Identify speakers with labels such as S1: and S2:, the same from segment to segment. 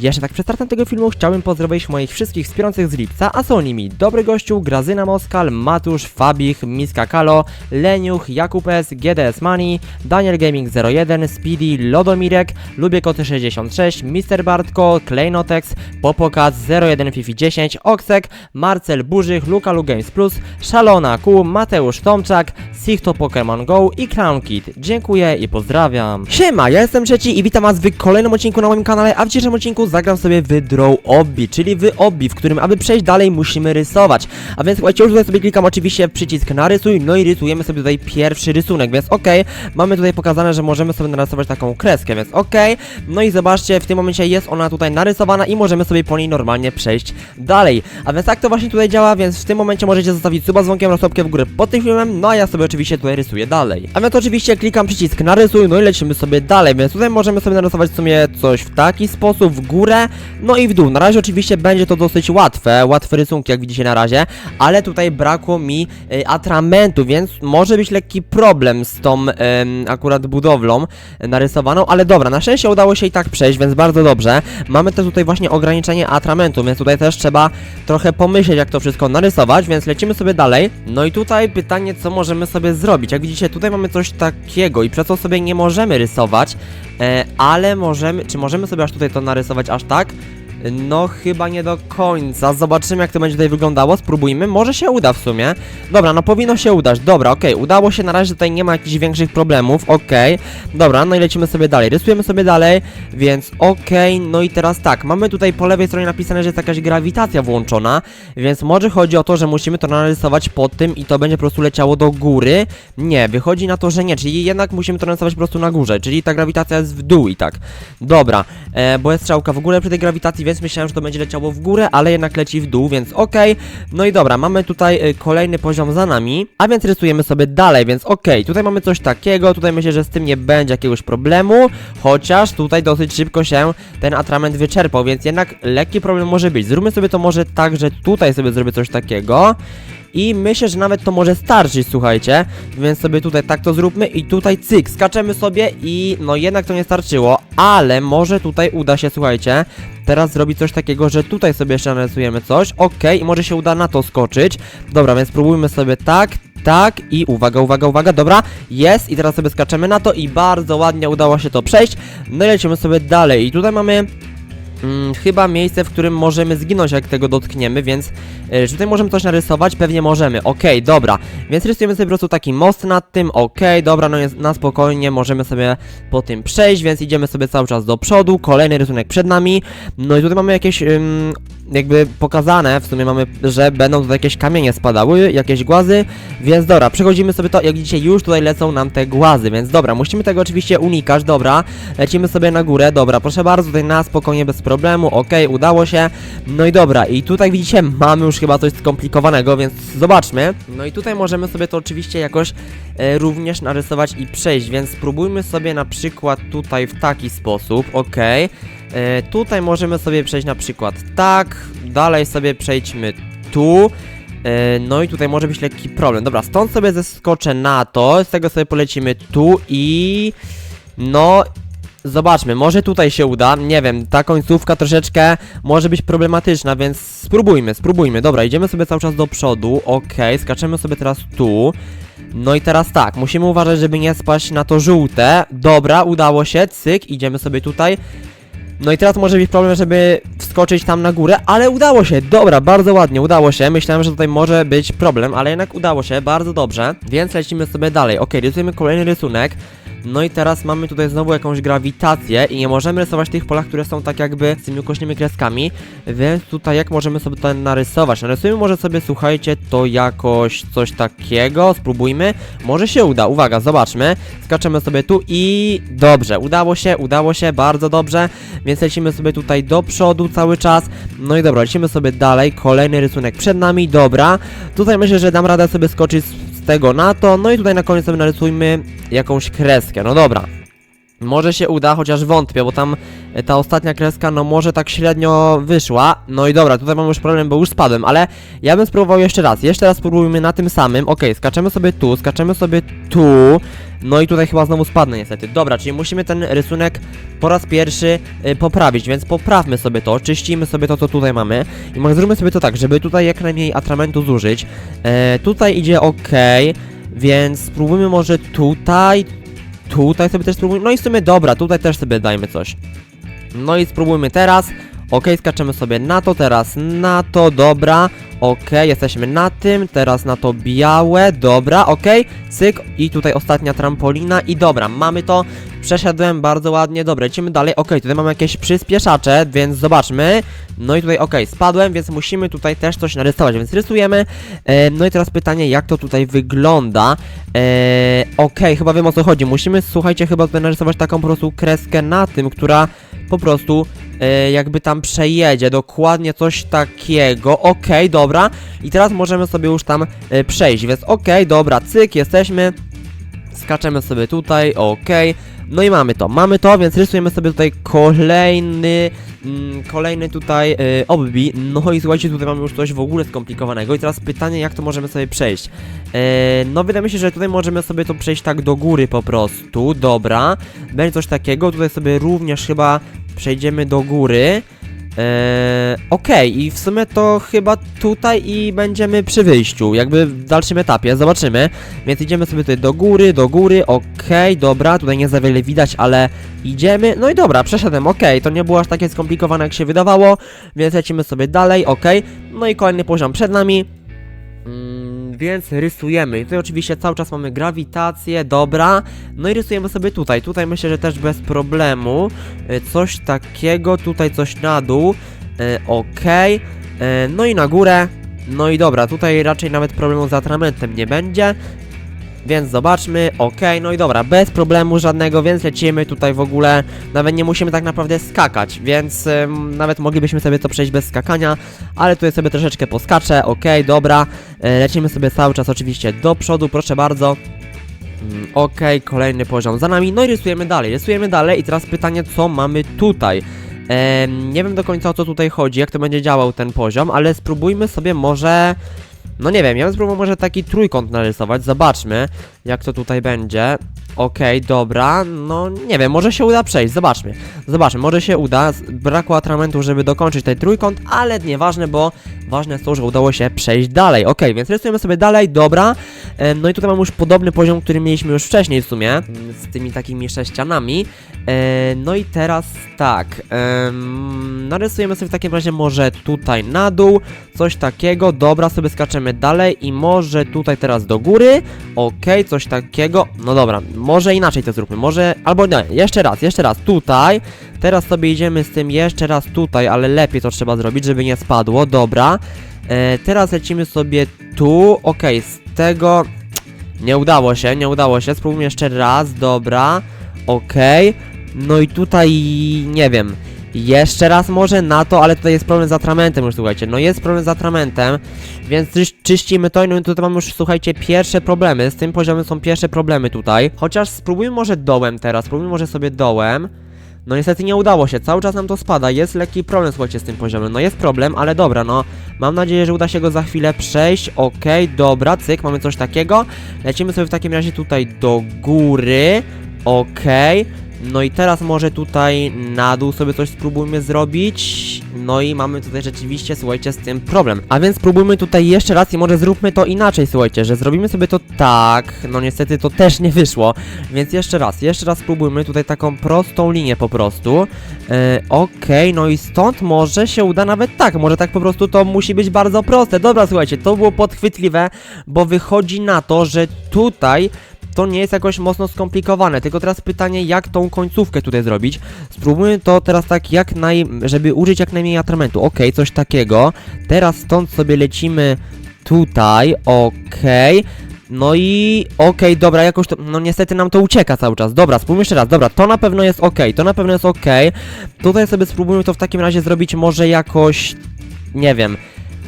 S1: Jeszcze tak przed startem tego filmu chciałbym pozdrowić moich wszystkich wspierających z lipca, a są nimi Dobry Gościu, Grazyna Moskal, Matusz, Fabich, Miska Kalo, Leniuch, Jakub S, GDS Money, Daniel Gaming 01, Speedy, Lodomirek, Lubię Koty 66, Mr. Bartko, Klejnotex, Popokat 01 Fifi 10, Oksek, Marcel Burzych, Luka Lu Games Plus, Szalona Q, Mateusz Tomczak, Sichto Pokémon Go i Clown Kid. Dziękuję i pozdrawiam. Siema, ja jestem Trzeci i witam was w kolejnym odcinku na moim kanale, a w dzisiejszym odcinku zagram sobie w Draw Obby, czyli w Obby, w którym aby przejść dalej musimy rysować. A więc słuchajcie, już tutaj sobie klikam oczywiście w przycisk narysuj, no i rysujemy sobie tutaj pierwszy rysunek, więc okej, mamy tutaj pokazane, że możemy sobie narysować taką kreskę, więc okej, no i zobaczcie, w tym momencie jest ona tutaj narysowana i możemy sobie po niej normalnie przejść dalej. A więc tak to właśnie tutaj działa, więc w tym momencie możecie zostawić suba z dzwonkiem oraz w górę pod tym filmem, no a ja sobie oczywiście tutaj rysuję dalej. A więc oczywiście klikam przycisk narysuj, no i lecimy sobie dalej, więc tutaj możemy sobie narysować w sumie coś w taki sposób, w górę, no i w dół. Na razie oczywiście będzie to dosyć łatwe, łatwe rysunki jak widzicie na razie, ale tutaj brakło mi y, atramentu, więc może być lekki problem z tą em, akurat budowlą e, narysowaną, ale dobra, na szczęście udało się i tak przejść, więc bardzo dobrze. Mamy też tutaj właśnie ograniczenie atramentu, więc tutaj też trzeba trochę pomyśleć jak to wszystko narysować, więc lecimy sobie dalej. No i tutaj pytanie, co możemy sobie zrobić. Jak widzicie, tutaj mamy coś takiego i przez to sobie nie możemy rysować, ale możemy, czy możemy sobie aż tutaj to narysować aż tak? No chyba nie do końca. Zobaczymy jak to będzie tutaj wyglądało. Spróbujmy. Może się uda w sumie. Dobra, no powinno się udać. Dobra, okej. Udało się. Na razie tutaj nie ma jakichś większych problemów. Okej. Dobra, no i lecimy sobie dalej. Rysujemy sobie dalej, więc okej. No i teraz tak. Mamy tutaj po lewej stronie napisane, że jest jakaś grawitacja włączona, więc może chodzi o to, że musimy to narysować pod tym i to będzie po prostu leciało do góry. Nie, wychodzi na to, że nie, czyli jednak musimy to narysować po prostu na górze, czyli ta grawitacja jest w dół i tak. Dobra, e, bo jest strzałka w ogóle przy tej grawitacji, więc myślałem, że to będzie leciało w górę, ale jednak leci w dół, więc okej. No i dobra, mamy tutaj e, kolejny poziom za nami, a więc rysujemy sobie dalej, więc okej, tutaj mamy coś takiego, tutaj myślę, że z tym nie będzie jakiegoś problemu, chociaż tutaj dosyć szybko się ten atrament wyczerpał, więc jednak lekki problem może być. Zróbmy sobie to może tak, że tutaj sobie zrobię coś takiego. I myślę, że nawet to może starczyć, słuchajcie. Więc sobie tutaj tak to zróbmy i tutaj cyk, skaczemy sobie i no jednak to nie starczyło, ale może tutaj uda się, słuchajcie, teraz zrobić coś takiego, że tutaj sobie jeszcze narysujemy coś, okej, i może się uda na to skoczyć. Dobra, więc spróbujmy sobie tak, tak i uwaga, uwaga, uwaga, dobra, jest i teraz sobie skaczemy na to i bardzo ładnie udało się to przejść. No i lecimy sobie dalej i tutaj mamy mm, chyba miejsce, w którym możemy zginąć, jak tego dotkniemy, więc e, czy tutaj możemy coś narysować? Pewnie możemy. Okej, dobra. Więc rysujemy sobie po prostu taki most nad tym. Okej, dobra, no jest na spokojnie możemy sobie po tym przejść, więc idziemy sobie cały czas do przodu. Kolejny rysunek przed nami. No i tutaj mamy jakieś ym, jakby pokazane, w sumie mamy, że będą tutaj jakieś kamienie spadały, jakieś głazy, więc dobra, przechodzimy sobie to, jak widzicie, już tutaj lecą nam te głazy, więc dobra, musimy tego oczywiście unikać, dobra, lecimy sobie na górę, dobra, proszę bardzo, tutaj na spokojnie, bez problemu, okej, udało się, no i dobra, i tutaj widzicie, mamy już chyba coś skomplikowanego, więc zobaczmy, no i tutaj możemy sobie to oczywiście jakoś e, również narysować i przejść, więc spróbujmy sobie na przykład tutaj w taki sposób, okej, E, tutaj możemy sobie przejść na przykład tak, dalej sobie przejdźmy tu. E, no i tutaj może być lekki problem. Dobra, stąd sobie zeskoczę na to, z tego sobie polecimy tu i... No... Zobaczmy, może tutaj się uda, nie wiem, ta końcówka troszeczkę może być problematyczna, więc spróbujmy, spróbujmy. Dobra, idziemy sobie cały czas do przodu, okej, skaczemy sobie teraz tu. No i teraz tak, musimy uważać, żeby nie spaść na to żółte. Dobra, udało się, cyk, idziemy sobie tutaj. No i teraz może być problem, żeby wskoczyć tam na górę, ale udało się, dobra, bardzo ładnie, udało się. Myślałem, że tutaj może być problem, ale jednak udało się, bardzo dobrze. Więc lecimy sobie dalej. Ok, rysujemy kolejny rysunek. No i teraz mamy tutaj znowu jakąś grawitację i nie możemy rysować tych polach, które są tak jakby z tymi ukośnymi kreskami, więc tutaj jak możemy sobie to narysować? Narysujmy może sobie, słuchajcie, to jakoś coś takiego, spróbujmy, może się uda, uwaga, zobaczmy, skaczemy sobie tu i dobrze, udało się, udało się, bardzo dobrze, więc lecimy sobie tutaj do przodu cały czas, no i dobra, lecimy sobie dalej, kolejny rysunek przed nami, dobra, tutaj myślę, że dam radę sobie skoczyć z tego na to, no i tutaj na koniec sobie narysujmy jakąś kreskę, no dobra. Może się uda, chociaż wątpię, bo tam e, ta ostatnia kreska, no może tak średnio wyszła. No i dobra, tutaj mam już problem, bo już spadłem, ale ja bym spróbował jeszcze raz. Jeszcze raz spróbujmy na tym samym. Ok, skaczemy sobie tu, skaczemy sobie tu. No i tutaj chyba znowu spadnę niestety. Dobra, czyli musimy ten rysunek po raz pierwszy y, poprawić, więc poprawmy sobie to, czyścimy sobie to, co tutaj mamy. I może zróbmy sobie to tak, żeby tutaj jak najmniej atramentu zużyć. E, tutaj idzie ok, więc spróbujmy może tutaj, tutaj sobie też spróbujmy. No i w sumie dobra, tutaj też sobie dajmy coś. No i spróbujmy teraz. Ok, skaczemy sobie na to, teraz na to, dobra. Ok, jesteśmy na tym, teraz na to białe, dobra, ok, cyk. I tutaj ostatnia trampolina. I dobra, mamy to, przeszedłem bardzo ładnie, dobra, lecimy dalej, ok, tutaj mamy jakieś przyspieszacze, więc zobaczmy, no i tutaj, ok, spadłem, więc musimy tutaj też coś narysować, więc rysujemy, e, no i teraz pytanie, jak to tutaj wygląda, e, ok, chyba wiem o co chodzi, musimy, słuchajcie, chyba tutaj narysować taką po prostu kreskę na tym, która po prostu e, jakby tam przejedzie, dokładnie coś takiego, okej, dobra, i teraz możemy sobie już tam e, przejść, więc okej, dobra, cyk, jesteśmy, skaczemy sobie tutaj, okej, no i mamy to, mamy to, więc rysujemy sobie tutaj kolejny, mm, kolejny tutaj e, obbi, no i słuchajcie, tutaj mamy już coś w ogóle skomplikowanego. I teraz pytanie, jak to możemy sobie przejść, e, no wydaje mi się, że tutaj możemy sobie to przejść tak do góry po prostu, dobra, będzie coś takiego, tutaj sobie również chyba przejdziemy do góry. Eee, Okej, i w sumie to chyba tutaj i będziemy przy wyjściu, jakby w dalszym etapie, zobaczymy. Więc idziemy sobie tutaj do góry, do góry, okej, dobra, tutaj nie za wiele widać, ale idziemy. No i dobra, przeszedłem, okej, to nie było aż takie skomplikowane jak się wydawało, więc lecimy sobie dalej, okej. No i kolejny poziom przed nami. Mm, więc rysujemy. I tutaj oczywiście cały czas mamy grawitację, dobra. No i rysujemy sobie tutaj. Tutaj myślę, że też bez problemu. E, Coś takiego, tutaj coś na dół. E, Okej. E, No i na górę. No i dobra, tutaj raczej nawet problemu z atramentem nie będzie. Więc zobaczmy, okej, no i dobra, bez problemu żadnego, więc lecimy tutaj w ogóle, nawet nie musimy tak naprawdę skakać, więc ym, nawet moglibyśmy sobie to przejść bez skakania, ale tutaj sobie troszeczkę poskaczę, okej, dobra, e, lecimy sobie cały czas oczywiście do przodu, proszę bardzo. Mm, Okej, kolejny poziom za nami, no i rysujemy dalej, rysujemy dalej i teraz pytanie, co mamy tutaj? Nie wiem do końca o co tutaj chodzi, jak to będzie działał ten poziom, ale spróbujmy sobie może... No nie wiem, ja bym spróbował może taki trójkąt narysować, zobaczmy jak to tutaj będzie. Okej, dobra, no nie wiem, może się uda przejść, zobaczmy. Zobaczmy, może się uda, brakło atramentu, żeby dokończyć ten trójkąt, ale nieważne, bo ważne jest to, że udało się przejść dalej. Okej, więc rysujemy sobie dalej, dobra. No i tutaj mamy już podobny poziom, który mieliśmy już wcześniej w sumie, z tymi takimi sześcianami. No i teraz tak, em, narysujemy sobie w takim razie może tutaj na dół, coś takiego, dobra, sobie skaczemy dalej i może tutaj teraz do góry, okej, coś takiego, no dobra, może inaczej to zróbmy, może, albo nie, jeszcze raz, jeszcze raz, tutaj, teraz sobie idziemy z tym jeszcze raz tutaj, ale lepiej to trzeba zrobić, żeby nie spadło, dobra, e, teraz lecimy sobie tu, okej, z tego, nie udało się, nie udało się, spróbujmy jeszcze raz, dobra, okej, no i tutaj, nie wiem, jeszcze raz może na to, ale tutaj jest problem z atramentem już, słuchajcie, no jest problem z atramentem, więc czyś- czyścimy to i no i tutaj mamy już, słuchajcie, pierwsze problemy, z tym poziomem są pierwsze problemy tutaj, chociaż spróbujmy może dołem teraz, spróbujmy może sobie dołem, no niestety nie udało się, cały czas nam to spada, jest lekki problem, słuchajcie, z tym poziomem, no jest problem, ale dobra, no, mam nadzieję, że uda się go za chwilę przejść, okej, dobra, cyk, mamy coś takiego, lecimy sobie w takim razie tutaj do góry, okej, no i teraz może tutaj na dół sobie coś spróbujmy zrobić. No i mamy tutaj rzeczywiście, słuchajcie, z tym problem. A więc spróbujmy tutaj jeszcze raz i może zróbmy to inaczej, słuchajcie, że zrobimy sobie to tak. No niestety to też nie wyszło. Więc jeszcze raz, jeszcze raz spróbujmy tutaj taką prostą linię po prostu. E, Okej, no i stąd może się uda nawet tak. Może tak po prostu to musi być bardzo proste. Dobra, słuchajcie, to było podchwytliwe, bo wychodzi na to, że tutaj to nie jest jakoś mocno skomplikowane, tylko teraz pytanie, jak tą końcówkę tutaj zrobić. Spróbujmy to teraz tak jak naj... żeby użyć jak najmniej atramentu. Okej, coś takiego. Teraz stąd sobie lecimy tutaj, okej. No i okej, dobra, jakoś to, no niestety nam to ucieka cały czas. Dobra, spróbujmy jeszcze raz. Dobra, to na pewno jest okej, to na pewno jest okej. Tutaj sobie spróbujmy to w takim razie zrobić może jakoś, nie wiem,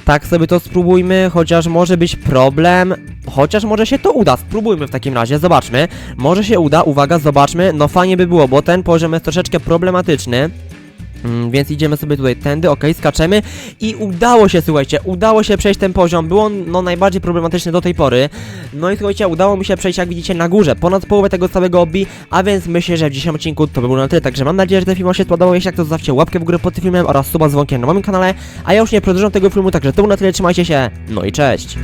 S1: tak sobie to spróbujmy, chociaż może być problem, chociaż może się to uda, spróbujmy w takim razie, zobaczmy, może się uda, uwaga, zobaczmy, no fajnie by było, bo ten poziom jest troszeczkę problematyczny, Mm, więc idziemy sobie tutaj tędy, okej, skaczemy. I udało się, słuchajcie, udało się przejść ten poziom, był on no najbardziej problematyczny do tej pory. No i słuchajcie, udało mi się przejść, jak widzicie, na górze, ponad połowę tego całego obi, a więc myślę, że w dzisiejszym odcinku to by było na tyle, także mam nadzieję, że ten film się spodobał, jeśli tak to zostawcie łapkę w górę pod tym filmem oraz suba z dzwonkiem na moim kanale, a ja już nie przedłużam tego filmu, także to było na tyle, trzymajcie się, no i cześć!